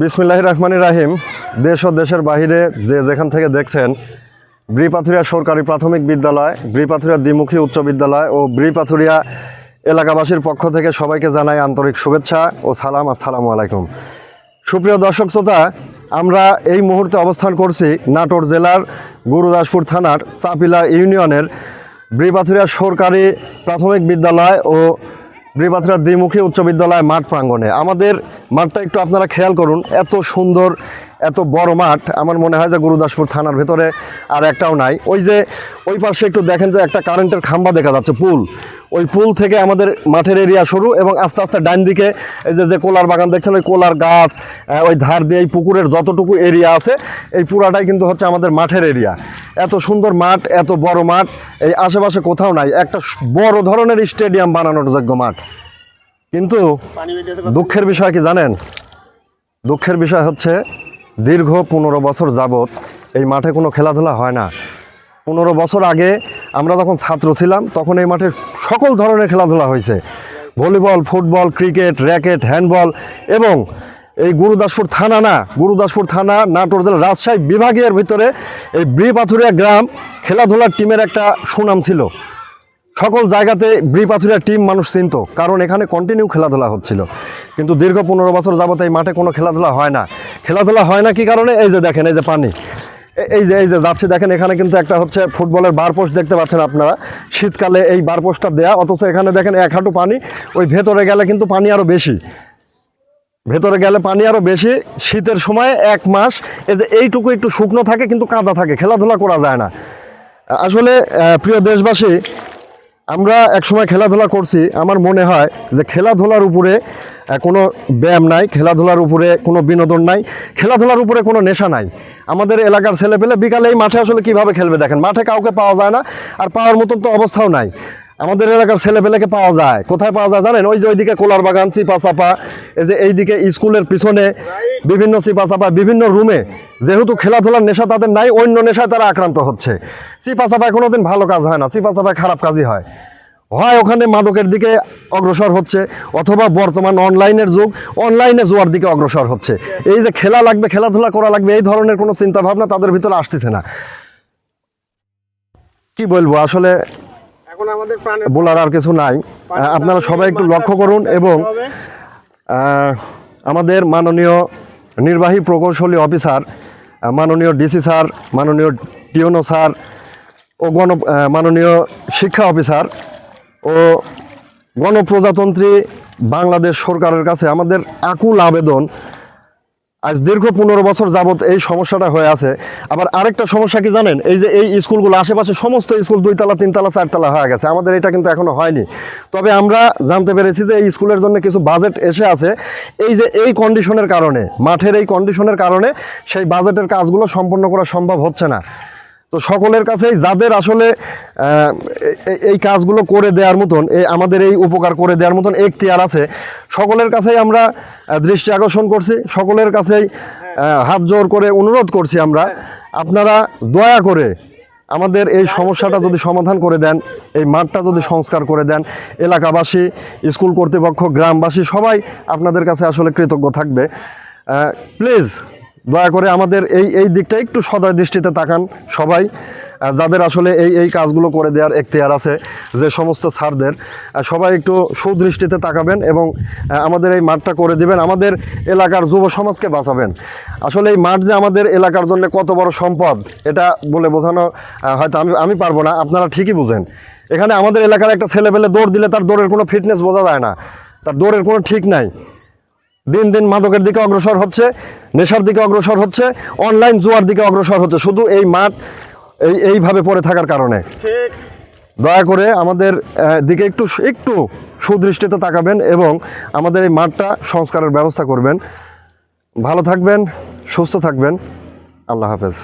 বিসমিল্লাহ রহমান রাহিম। দেশ ও দেশের বাহিরে যে যেখান থেকে দেখছেন, ব্রিপাথুরিয়া সরকারি প্রাথমিক বিদ্যালয়, ব্রিপাথুরিয়া দ্বিমুখী উচ্চ বিদ্যালয় ও ব্রিপাথুরিয়া এলাকাবাসীর পক্ষ থেকে সবাইকে জানাই আন্তরিক শুভেচ্ছা ও সালাম, আসসালামু আলাইকুম। সুপ্রিয় দর্শক শ্রোতা, আমরা এই মুহূর্তে অবস্থান করছি নাটোর জেলার গুরুদাসপুর থানার চাপিলা ইউনিয়নের ব্রিপাথুরিয়া সরকারি প্রাথমিক বিদ্যালয় ও ব্রিপাথুরিয়া দ্বিমুখী উচ্চ বিদ্যালয় মাঠ প্রাঙ্গণে। আমাদের মাঠটা একটু আপনারা খেয়াল করুন, এত সুন্দর, এত বড় মাঠ। আমার মনে হয় যে গুরুদাসপুর থানার ভেতরে আর একটাও নাই। ওই যে, ওই পাশে একটু দেখেন যে একটা কারেন্টের খাম্বা দেখা যাচ্ছে, পুল। ওই পুল থেকে আমাদের মাঠের এরিয়া শুরু এবং আস্তে আস্তে ডান দিকে এই যে যে কোলার বাগান দেখছেন, ওই কোলার গাছ ওই ধার দিয়ে এই পুকুরের যতটুকু এরিয়া আছে, এই পুরাটাই কিন্তু হচ্ছে আমাদের মাঠের এরিয়া। এত সুন্দর মাঠ, এত বড় মাঠ, এই আশেপাশে কোথাও নাই। একটা বড় ধরনের স্টেডিয়াম বানানোর যোগ্য মাঠ। কিন্তু দুঃখের বিষয় কি জানেন? দুঃখের বিষয় হচ্ছে দীর্ঘ পনেরো বছর যাবত এই মাঠে কোনো খেলাধুলা হয় না। পনেরো বছর আগে আমরা যখন ছাত্র ছিলাম, তখন এই মাঠে সকল ধরনের খেলাধুলা হয়েছে। Volleyball, football, cricket, racket, handball এবং এই গুরুদাসপুর থানা না, গুরুদাসপুর থানা, নাটোর জেলা রাজশাহী বিভাগের ভিতরে এই ব্রিপাথুরিয়া গ্রাম খেলাধুলার টিমের একটা সুনাম ছিল। সকল জায়গাতে ব্রিপাথুরিয়া টিম মানুষ চিনত, কারণ এখানে কন্টিনিউ খেলাধুলা হচ্ছিল। কিন্তু দীর্ঘ পনেরো বছর যাবত এই মাঠে কোনো খেলাধুলা হয় না। খেলাধুলা হয় না কি কারণে? এই যে দেখেন, এই যে পানি। এই যে এই যে যাচ্ছে, দেখেন, এখানে কিন্তু একটা হচ্ছে ফুটবলের বারপোস্ট দেখতে পাচ্ছেন আপনারা। শীতকালে এই বারপোস্টটা দেয়া, অথচ এখানে দেখেন এক হাঁটু পানি, ওই ভেতরে গেলে কিন্তু পানি আরও বেশি। ভেতরে গেলে পানি আরও বেশি, শীতের সময় এক মাস, এই যে এইটুকু একটু শুকনো থাকে, কিন্তু কাদা থাকে, খেলাধুলা করা যায় না। আসলে প্রিয় দেশবাসী আমরা একসময় খেলাধুলা করছি, আমার মনে হয় যে খেলাধুলার উপরে কোনো ব্যায়াম নাই, খেলাধুলার উপরে কোনো বিনোদন নাই, খেলাধুলার উপরে কোনো নেশা নাই। আমাদের এলাকার ছেলেপেলে বিকালে এই মাঠে আসলে কীভাবে খেলবে দেখেন, মাঠে কাউকে পাওয়া যায় না, আর পাওয়ার মতন তো অবস্থাও নাই। আমাদের এলাকার ছেলেপেলেকে পাওয়া যায়, কোথায় পাওয়া যায় জানেন? ওই যে ওইদিকে কোলার বাগান, চিপা চাপা, এই যে এইদিকে স্কুলের পিছনে বিভিন্ন চিপা চাপা বিভিন্ন রুমে যেহেতু খেলাধুলার নেশা তাদের নাই অন্য নেশায় তারা আক্রান্ত হচ্ছে। চিপা চাপায় কোনোদিন ভালো কাজ হয় না চিপা চাপায় খারাপ কাজই হয়। হয় ওখানে মাদকের দিকে অগ্রসর হচ্ছে অথবা বর্তমান অনলাইনের যুগ অনলাইনে জোয়ার দিকে অগ্রসর হচ্ছে। এই যে খেলা লাগবে খেলাধুলা করা লাগবে এই ধরনের কোনো চিন্তা ভাবনা তাদের ভিতরে আসতেছে না। কি বলব আসলে এখন আমাদের বলার আর কিছু নাই। আপনারা সবাই একটু লক্ষ্য করুন এবং আমাদের মাননীয় নির্বাহী প্রকৌশলী অফিসার মাননীয় ডিসি স্যার, মাননীয় টিওনো স্যার ও গণ মাননীয় শিক্ষা অফিসার ও গণপ্রজাতন্ত্রী বাংলাদেশ সরকারের কাছে আমাদের আকুল আবেদন আজ দীর্ঘ পনেরো বছর যাবত এই সমস্যাটা হয়ে আছে। আবার আরেকটা সমস্যা কি জানেন? এই যে এই স্কুলগুলো, আশেপাশে সমস্ত স্কুল দুইতলা, তিনতলা, চারতলা হয়ে গেছে। আমাদের এটা কিন্তু এখনও হয়নি। তবে আমরা জানতে পেরেছি যে এই স্কুলের জন্য কিছু বাজেট এসে আছে। এই যে এই কন্ডিশনের কারণে, মাঠের এই কন্ডিশনের কারণে সেই বাজেটের কাজগুলো সম্পন্ন করা সম্ভব হচ্ছে না। তো সকলের কাছেই যাদের আসলে এই কাজগুলো করে দেওয়ার মতন এই আমাদের এই উপকার করে দেওয়ার মতন এখতিয়ার আছে, সকলের কাছেই আমরা দৃষ্টি আকর্ষণ করছি, সকলের কাছেই হাত জোর করে অনুরোধ করছি আমরা। আপনারা দয়া করে আমাদের এই সমস্যাটা যদি সমাধান করে দেন, এই মাঠটা যদি সংস্কার করে দেন, এলাকাবাসী, স্কুল কর্তৃপক্ষ, গ্রামবাসী সবাই আপনাদের কাছে আসলে কৃতজ্ঞ থাকবে। প্লিজ দয়া করে আমাদের এই এই দিকটা একটু সদয় দৃষ্টিতে তাকান সবাই যাদের আসলে এই এই কাজগুলো করে দেওয়ার এখতিয়ার আছে যে সমস্ত স্যারদের সবাই একটু সুদৃষ্টিতে তাকাবেন এবং আমাদের এই মাঠটা করে দিবেন, আমাদের এলাকার যুব সমাজকে বাঁচাবেন। আসলে এই মাঠ যে আমাদের এলাকার জন্য কত বড় সম্পদ, এটা বলে বোঝানো হয়তো আমি আমি পারব না, আপনারা ঠিকই বুঝেন। এখানে আমাদের এলাকার একটা ছেলে পেলে দৌড় দিলে তার দৌড়ের কোনো ফিটনেস বোঝা যায় না, তার দৌড়ের কোনো ঠিক নাই। দিন দিন মাদকের দিকে অগ্রসর হচ্ছে নেশার দিকে অগ্রসর হচ্ছে অনলাইন জুয়ার দিকে অগ্রসর হচ্ছে। শুধু এই মাঠ এই এইভাবে পড়ে থাকার কারণে। দয়া করে আমাদের দিকে একটু একটু সুদৃষ্টিতে তাকাবেন এবং আমাদের এই মাঠটা সংস্কারের ব্যবস্থা করবেন। ভালো থাকবেন সুস্থ থাকবেন। আল্লাহ হাফেজ।